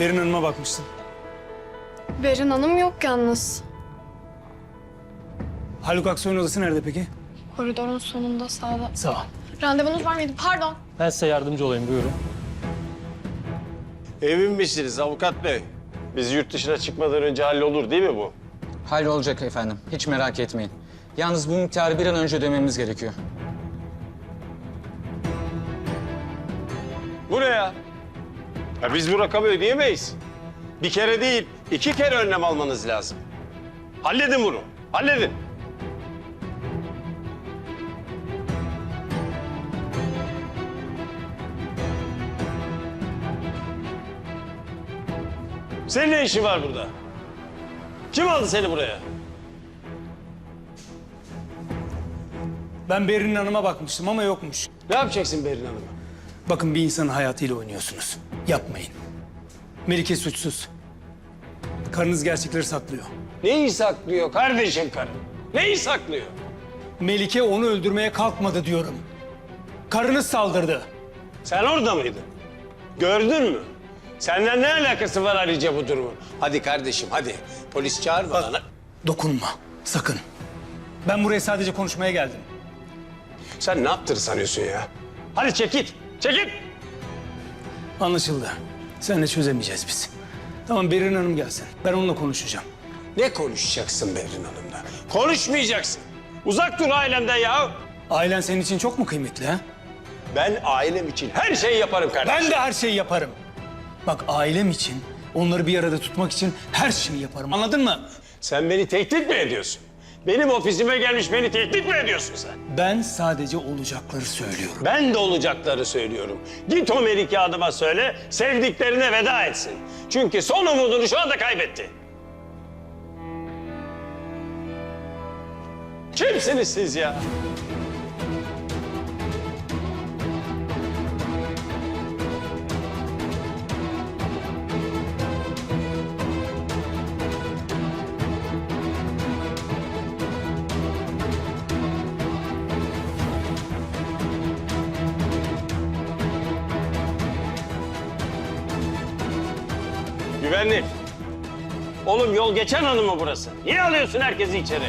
Berin Hanım'a bakmıştın. Berin Hanım yok yalnız. Haluk Aksoy'un odası nerede peki? Koridorun sonunda sağda. Sağ ol. Randevunuz var mıydı? Pardon. Ben size yardımcı olayım buyurun. Emin misiniz avukat bey? Biz yurt dışına çıkmadan önce hallolur değil mi bu? Hallolacak efendim. Hiç merak etmeyin. Yalnız bu miktarı bir an önce ödememiz gerekiyor. Bu ne ya? Ya biz bu rakamı ödeyemeyiz. Bir kere değil, iki kere önlem almanız lazım. Halledin bunu, halledin. Senin ne işin var burada? Kim aldı seni buraya? Ben Berin Hanım'a bakmıştım ama yokmuş. Ne yapacaksın Berin Hanım'a? Bakın bir insanın hayatıyla oynuyorsunuz. Yapmayın. Melike suçsuz. Karınız gerçekleri saklıyor. Neyi saklıyor kardeşim karı? Neyi saklıyor? Melike onu öldürmeye kalkmadı diyorum. Karınız saldırdı. Sen orada mıydın? Gördün mü? Senden ne alakası var Alice bu durumun? Hadi kardeşim hadi. Polis çağır bana. Dokunma. Sakın. Ben buraya sadece konuşmaya geldim. Sen ne yaptığını sanıyorsun ya? Hadi çekil. Çekil. Anlaşıldı. Seninle çözemeyeceğiz biz. Tamam Berin Hanım gelsin. Ben onunla konuşacağım. Ne konuşacaksın Berrin Hanım'la? Konuşmayacaksın. Uzak dur ailemden ya. Ailen senin için çok mu kıymetli ha? Ben ailem için her şeyi yaparım kardeşim. Ben de her şeyi yaparım. Bak ailem için, onları bir arada tutmak için her şeyi yaparım. Anladın mı? Sen beni tehdit mi ediyorsun? Benim ofisime gelmiş beni tehdit mi ediyorsun sen? Ben sadece olacakları söylüyorum. Ben de olacakları söylüyorum. Git o Melike adıma söyle, sevdiklerine veda etsin. Çünkü son umudunu şu anda kaybetti. Kimsiniz siz ya? Güvenlik. Oğlum yol geçen hanım mı burası? Niye alıyorsun herkesi içeri?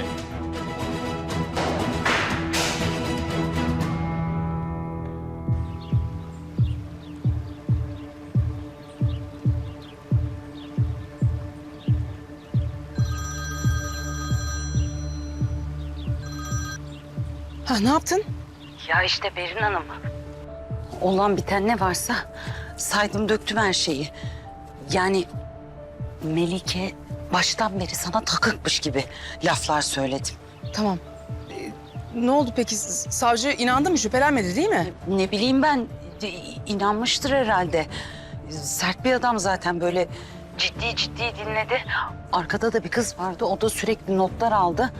Ha ne yaptın? Ya işte Berin Hanım. Olan biten ne varsa saydım döktüm her şeyi. Yani Melike baştan beri sana takıkmış gibi laflar söyledim. Tamam. Ee, ne oldu peki? Savcı inandı mı? Şüphelenmedi değil mi? Ne bileyim ben inanmıştır herhalde. Sert bir adam zaten böyle ciddi ciddi dinledi. Arkada da bir kız vardı o da sürekli notlar aldı.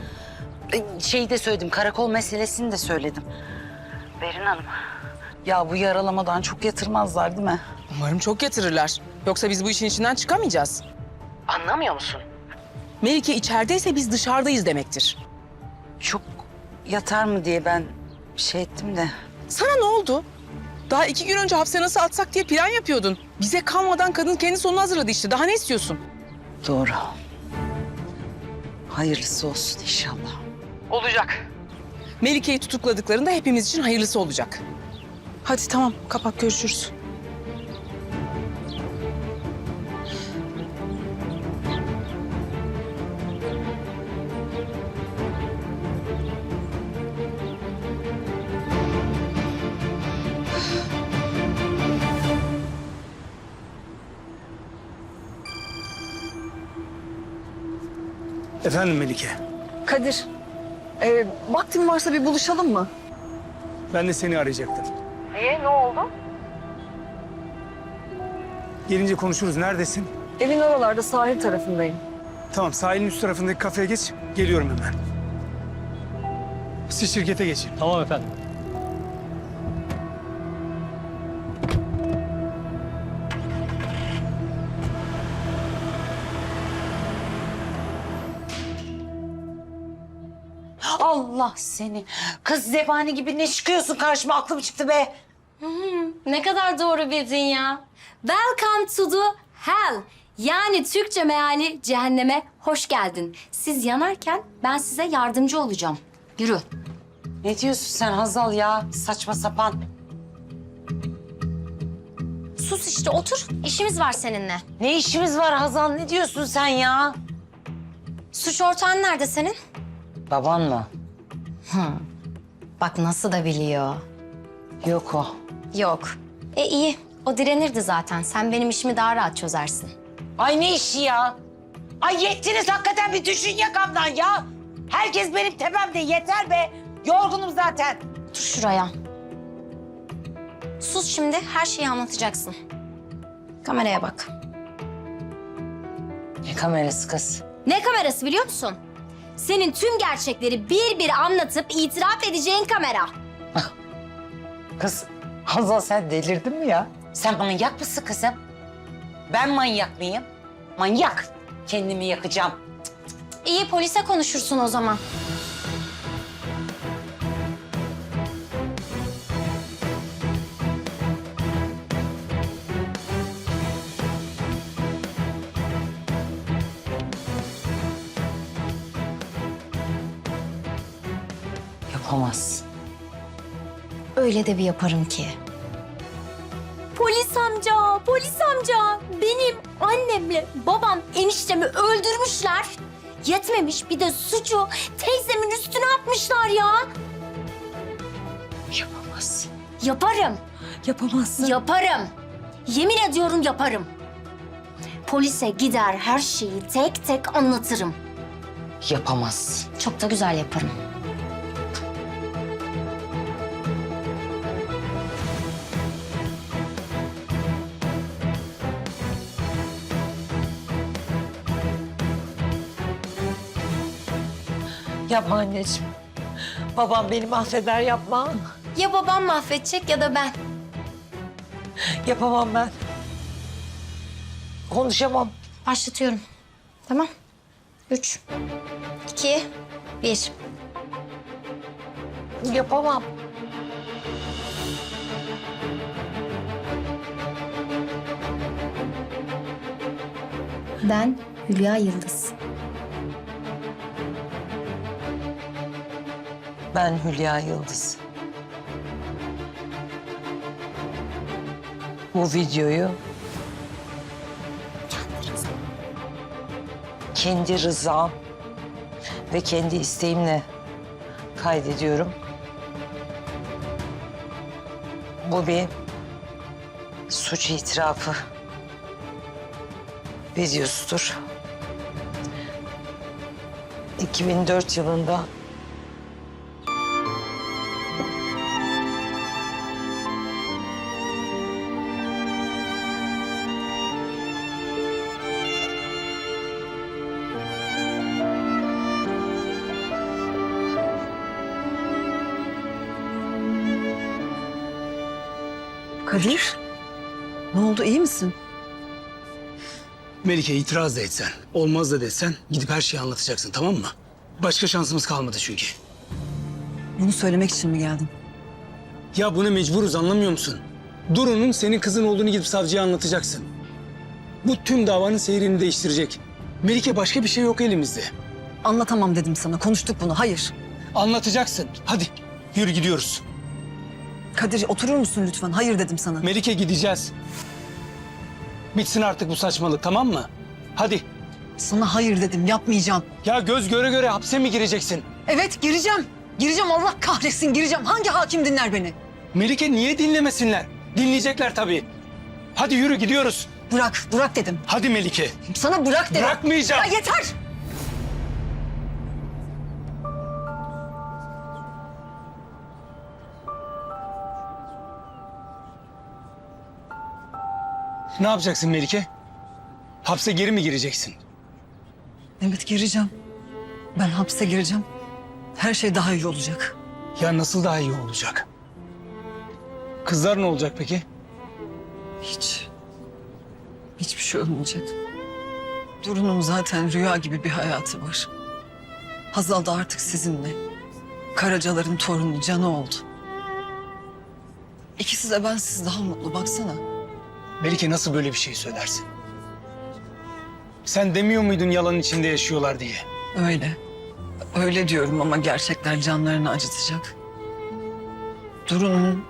E, Şeyi de söyledim karakol meselesini de söyledim. Berin Hanım ya bu yaralamadan çok yatırmazlar değil mi? Umarım çok yatırırlar. Yoksa biz bu işin içinden çıkamayacağız. Anlamıyor musun? Melike içerideyse biz dışarıdayız demektir. Çok yatar mı diye ben şey ettim de. Sana ne oldu? Daha iki gün önce hapse nasıl atsak diye plan yapıyordun. Bize kalmadan kadın kendi sonunu hazırladı işte. Daha ne istiyorsun? Doğru. Hayırlısı olsun inşallah. Olacak. Melike'yi tutukladıklarında hepimiz için hayırlısı olacak. Hadi tamam kapat görüşürüz. Efendim Melike, Kadir, e, vaktin varsa bir buluşalım mı? ben de seni arayacaktım. Niye? Ne oldu? Gelince konuşuruz. Neredesin? Evin oralarda sahil tarafındayım. Tamam, sahilin üst tarafındaki kafeye geç. Geliyorum hemen. Siz şirkete geçin. Tamam efendim. Allah seni. Kız zebani gibi ne çıkıyorsun karşıma aklım çıktı be. Ne kadar doğru bildin ya. Welcome to the hell. Yani Türkçe meali cehenneme hoş geldin. Siz yanarken ben size yardımcı olacağım. Yürü. Ne diyorsun sen Hazal ya? Saçma sapan. Sus işte otur. İşimiz var seninle. Ne işimiz var Hazal? Ne diyorsun sen ya? Suç ortağın nerede senin? Baban mı? Bak nasıl da biliyor. Yok o. Yok. E iyi. O direnirdi zaten. Sen benim işimi daha rahat çözersin. Ay ne işi ya? Ay yettiniz hakikaten bir düşün yakamdan ya. Herkes benim tepemde yeter be. Yorgunum zaten. Dur şuraya. Sus şimdi. Her şeyi anlatacaksın. Kameraya bak. Ne kamerası kız? Ne kamerası biliyor musun? Senin tüm gerçekleri bir bir anlatıp itiraf edeceğin kamera. Kız Hazal sen delirdin mi ya? Sen manyak mısın kızım? Ben manyak mıyım? Manyak. Kendimi yakacağım. İyi polise konuşursun o zaman. Öyle de bir yaparım ki. Polis amca, polis amca. Benim annemle babam eniştemi öldürmüşler. Yetmemiş bir de suçu teyzemin üstüne atmışlar ya. Yapamazsın. Yaparım, Yapamazsın. yaparım. Yemin ediyorum yaparım. Polise gider her şeyi tek tek anlatırım. Yapamazsın. Çok da güzel yaparım. Yapma anneciğim. Babam beni mahveder yapma. Ya babam mahvedecek ya da ben. Yapamam ben. Konuşamam. Başlatıyorum. Tamam. Üç, iki, bir. Yapamam. Ben Hülya Yıldız. Ben Hülya Yıldız. Bu videoyu kendi rızam ve kendi isteğimle kaydediyorum. Bu bir suç itirafı videosudur. 2004 yılında Kadir, ne oldu iyi misin? Melike itiraz da etsen, olmaz da desen gidip her şeyi anlatacaksın tamam mı? Başka şansımız kalmadı çünkü. Bunu söylemek için mi geldin? Ya buna mecburuz anlamıyor musun? Duru'nun senin kızın olduğunu gidip savcıya anlatacaksın. Bu tüm davanın seyrini değiştirecek. Melike başka bir şey yok elimizde. Anlatamam dedim sana. Konuştuk bunu. Hayır. Anlatacaksın. Hadi yürü gidiyoruz. Kadir oturur musun lütfen? Hayır dedim sana. Melike gideceğiz. Bitsin artık bu saçmalık tamam mı? Hadi. Sana hayır dedim. Yapmayacağım. Ya göz göre göre hapse mi gireceksin? Evet gireceğim. Gireceğim Allah kahretsin gireceğim. Hangi hakim dinler beni? Melike niye dinlemesinler? Dinleyecekler tabii. Hadi yürü gidiyoruz. Bırak, bırak dedim. Hadi Melike. Sana bırak dedim. Bırakmayacağım. Ya yeter. Ne yapacaksın Melike? Hapse geri mi gireceksin? Evet gireceğim. Ben hapse gireceğim. Her şey daha iyi olacak. Ya nasıl daha iyi olacak? Kızlar ne olacak peki? Hiç. Hiçbir şey olmayacak. Duru'nun zaten rüya gibi bir hayatı var. Hazal da artık sizinle. Karacaların torunu canı oldu. İkisi de bensiz daha mutlu baksana. Melike nasıl böyle bir şey söylersin? Sen demiyor muydun yalanın içinde yaşıyorlar diye? Öyle. Öyle diyorum ama gerçekler canlarını acıtacak. Duru'nun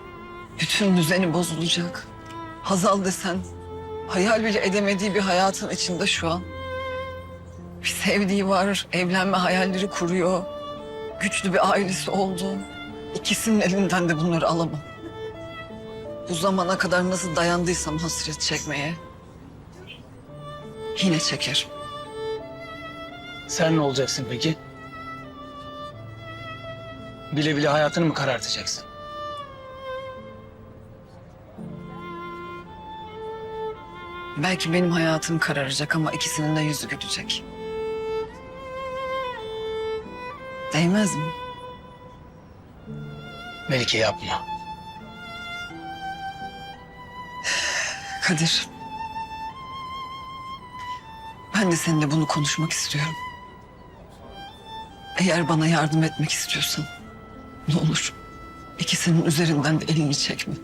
bütün düzeni bozulacak. Hazal desen hayal bile edemediği bir hayatın içinde şu an. Bir sevdiği var, evlenme hayalleri kuruyor. Güçlü bir ailesi oldu. İkisinin elinden de bunları alamam. Bu zamana kadar nasıl dayandıysam hasret çekmeye yine çekerim. Sen ne olacaksın peki? Bile bile hayatını mı karartacaksın? Belki benim hayatım kararacak ama ikisinin de yüzü gülecek. Değmez mi? Melike yapma. Kadir. Ben de seninle bunu konuşmak istiyorum. Eğer bana yardım etmek istiyorsan ne olur ikisinin üzerinden de elini çekme.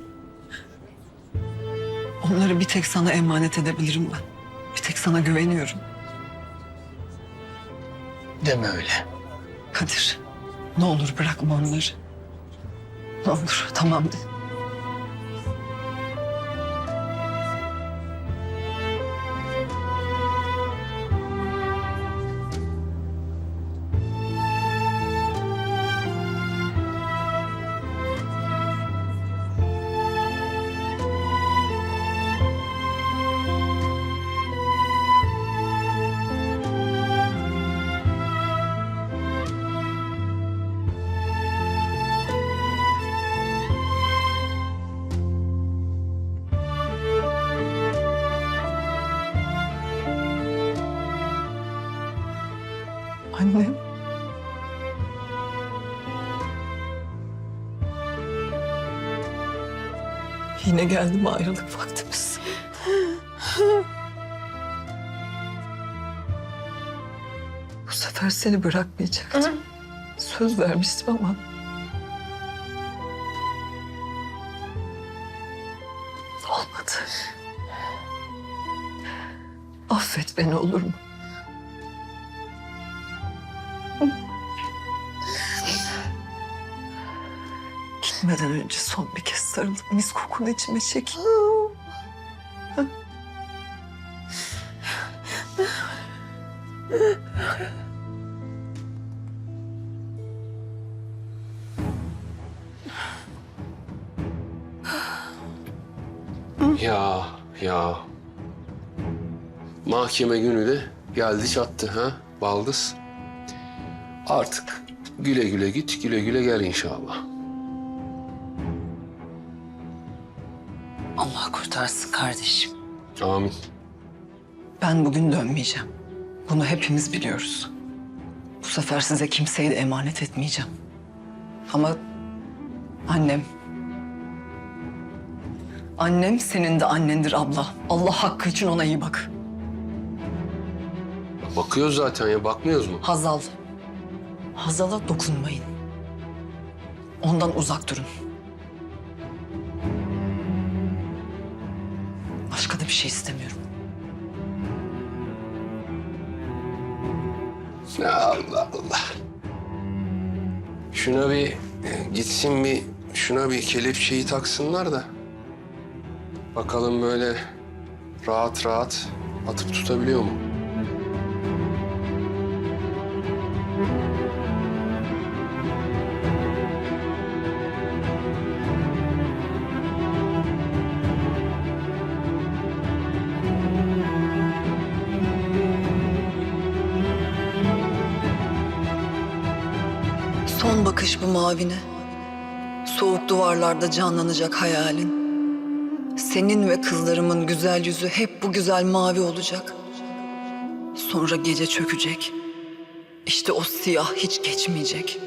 Onları bir tek sana emanet edebilirim ben. Bir tek sana güveniyorum. Deme öyle. Kadir ne olur bırakma onları. Ne olur tamam de. Annem. Yine geldi mi ayrılık vaktimiz? Bu sefer seni bırakmayacaktım. Söz vermiştim ama. Olmadı. Affet beni olur mu? Gitmeden önce son bir kez sarılıp mis kokunu içime çek. Ya ya. Mahkeme günü de geldi çattı ha Baldız. Artık güle güle git güle güle gel inşallah. Kurtarsın kardeşim. Amin. Ben bugün dönmeyeceğim. Bunu hepimiz biliyoruz. Bu sefer size kimseyi de emanet etmeyeceğim. Ama annem... Annem senin de annendir abla. Allah hakkı için ona iyi bak. Bakıyoruz zaten ya bakmıyoruz mu? Hazal. Hazal'a dokunmayın. Ondan uzak durun. Da bir şey istemiyorum. Allah Allah. Şuna bir e, gitsin bir şuna bir kelepçeyi taksınlar da. Bakalım böyle rahat rahat atıp tutabiliyor mu? Bakış bu mavine. Soğuk duvarlarda canlanacak hayalin. Senin ve kızlarımın güzel yüzü hep bu güzel mavi olacak. Sonra gece çökecek. İşte o siyah hiç geçmeyecek.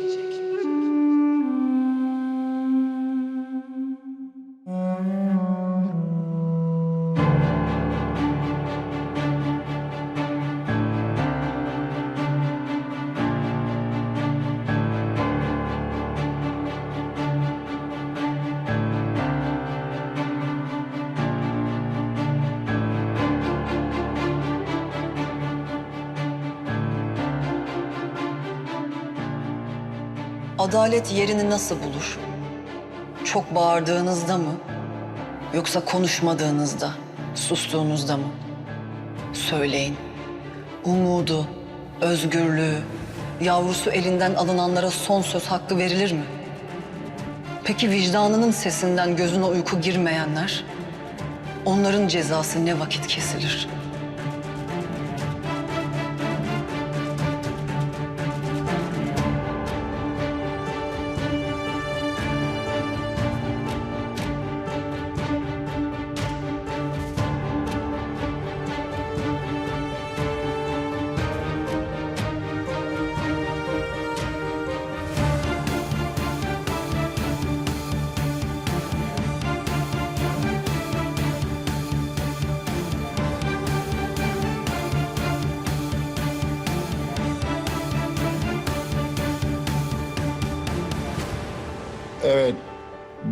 Adalet yerini nasıl bulur? Çok bağırdığınızda mı? Yoksa konuşmadığınızda, sustuğunuzda mı? Söyleyin. Umudu, özgürlüğü, yavrusu elinden alınanlara son söz hakkı verilir mi? Peki vicdanının sesinden gözüne uyku girmeyenler? Onların cezası ne vakit kesilir?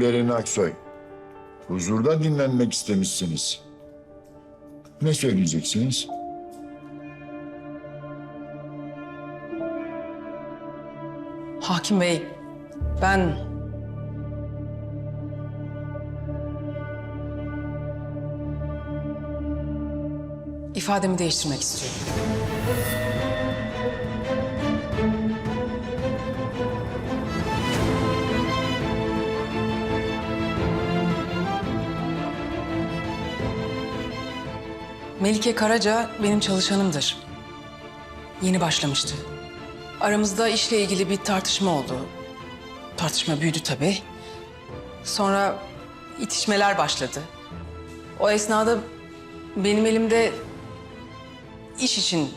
Berin Aksoy. Huzurda dinlenmek istemişsiniz. Ne söyleyeceksiniz? Hakim Bey, ben... ifademi değiştirmek istiyorum. Melike Karaca benim çalışanımdır. Yeni başlamıştı. Aramızda işle ilgili bir tartışma oldu. Tartışma büyüdü tabii. Sonra itişmeler başladı. O esnada benim elimde iş için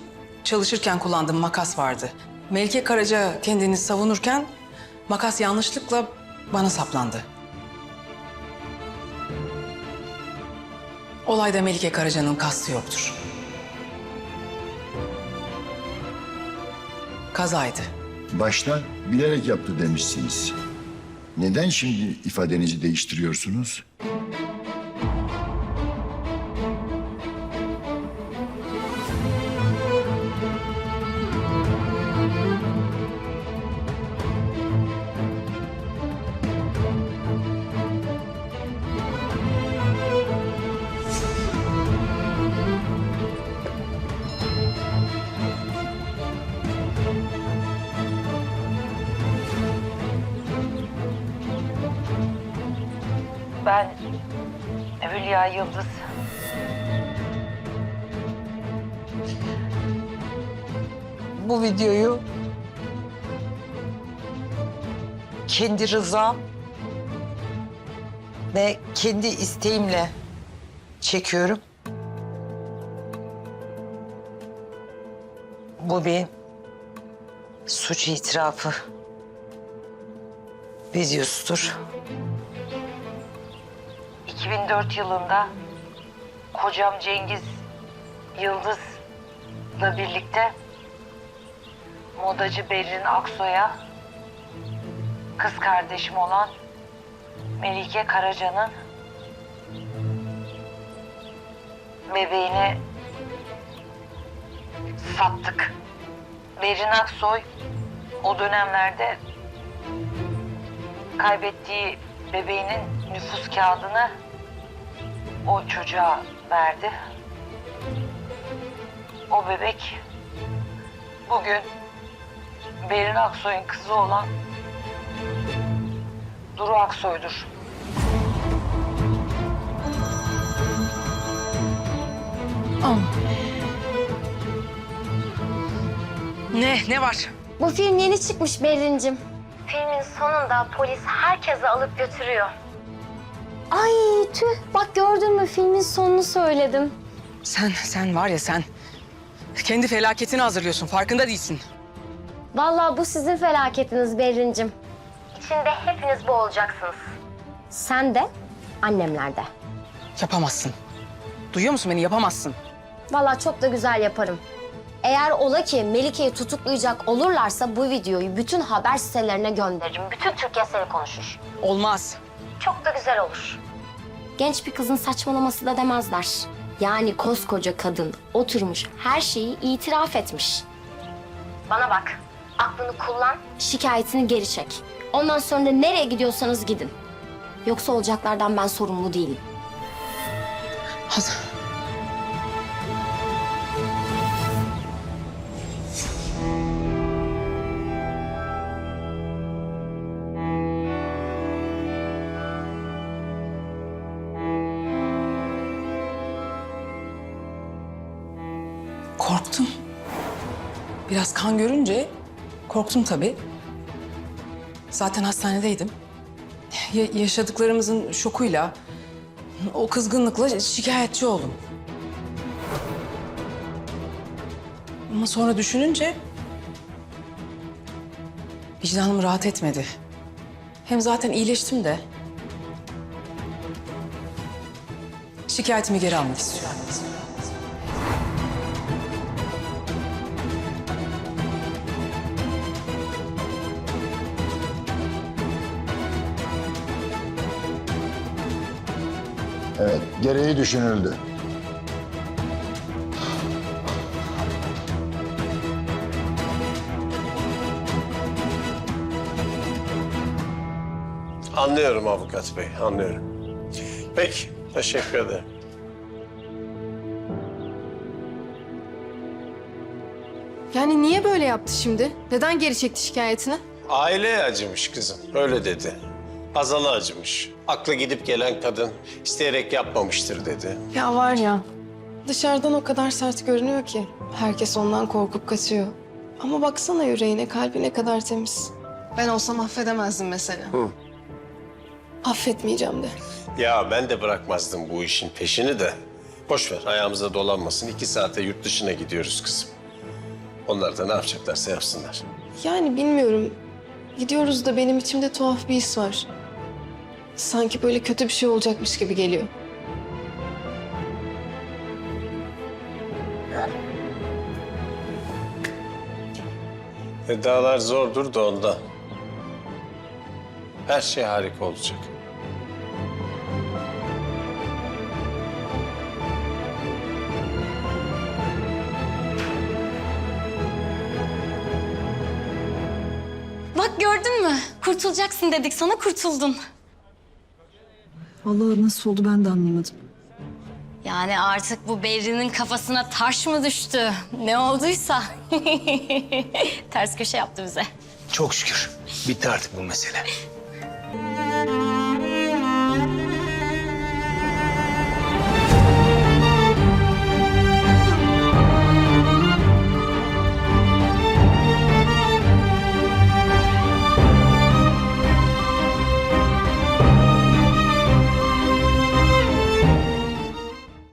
çalışırken kullandığım makas vardı. Melike Karaca kendini savunurken makas yanlışlıkla bana saplandı. Olayda Melike Karaca'nın kastı yoktur. Kazaydı. Başta bilerek yaptı demişsiniz. Neden şimdi ifadenizi değiştiriyorsunuz? Bu videoyu kendi rızam ve kendi isteğimle çekiyorum. Bu bir suç itirafı videosudur. 2004 yılında kocam Cengiz Yıldız'la birlikte modacı Berin Aksoy'a kız kardeşim olan Melike Karaca'nın bebeğini sattık. Berin Aksoy o dönemlerde kaybettiği bebeğinin nüfus kağıdını o çocuğa verdi. O bebek bugün Berin Aksoy'un kızı olan Duru Aksoy'dur. Ne? Ne var? Bu film yeni çıkmış Berrin'cim. Filmin sonunda polis herkesi alıp götürüyor. Ay tüh bak gördün mü filmin sonunu söyledim. Sen, sen var ya sen kendi felaketini hazırlıyorsun. Farkında değilsin. Vallahi bu sizin felaketiniz Berrin'cim. İçinde hepiniz bu olacaksınız. Sen de, annemler de. Yapamazsın. Duyuyor musun beni? Yapamazsın. Vallahi çok da güzel yaparım. Eğer ola ki Melike'yi tutuklayacak olurlarsa bu videoyu bütün haber sitelerine gönderirim. Bütün Türkiye seni konuşur. Olmaz. Çok da güzel olur. Genç bir kızın saçmalaması da demezler. Yani koskoca kadın oturmuş her şeyi itiraf etmiş. Bana bak. Aklını kullan, şikayetini geri çek. Ondan sonra da nereye gidiyorsanız gidin. Yoksa olacaklardan ben sorumlu değilim. Hazal. Korktum. Biraz kan görünce korktum tabii. Zaten hastanedeydim. Ya- yaşadıklarımızın şokuyla, o kızgınlıkla şikayetçi oldum. Ama sonra düşününce vicdanım rahat etmedi. Hem zaten iyileştim de. Şikayetimi geri almak istiyorum. Evet, gereği düşünüldü. Anlıyorum avukat bey, anlıyorum. Peki, teşekkür ederim. Yani niye böyle yaptı şimdi? Neden geri çekti şikayetini? Aileye acımış kızım, öyle dedi. Hazal'a acımış. Aklı gidip gelen kadın isteyerek yapmamıştır dedi. Ya var ya, dışarıdan o kadar sert görünüyor ki. Herkes ondan korkup kaçıyor. Ama baksana yüreğine, kalbi ne kadar temiz. Ben olsam affedemezdim mesela. Affetmeyeceğim de. Ya ben de bırakmazdım bu işin peşini de. Boş ver, ayağımıza dolanmasın. İki saate yurt dışına gidiyoruz kızım. Onlar da ne yapacaklarsa yapsınlar. Yani bilmiyorum. Gidiyoruz da benim içimde tuhaf bir his var. Sanki böyle kötü bir şey olacakmış gibi geliyor. Vedalar zordur da ondan. Her şey harika olacak. Bak gördün mü? Kurtulacaksın dedik sana kurtuldun. Vallahi nasıl oldu ben de anlamadım. Yani artık bu Berrin'in kafasına taş mı düştü? Ne olduysa. Ters köşe yaptı bize. Çok şükür. Bitti artık bu mesele.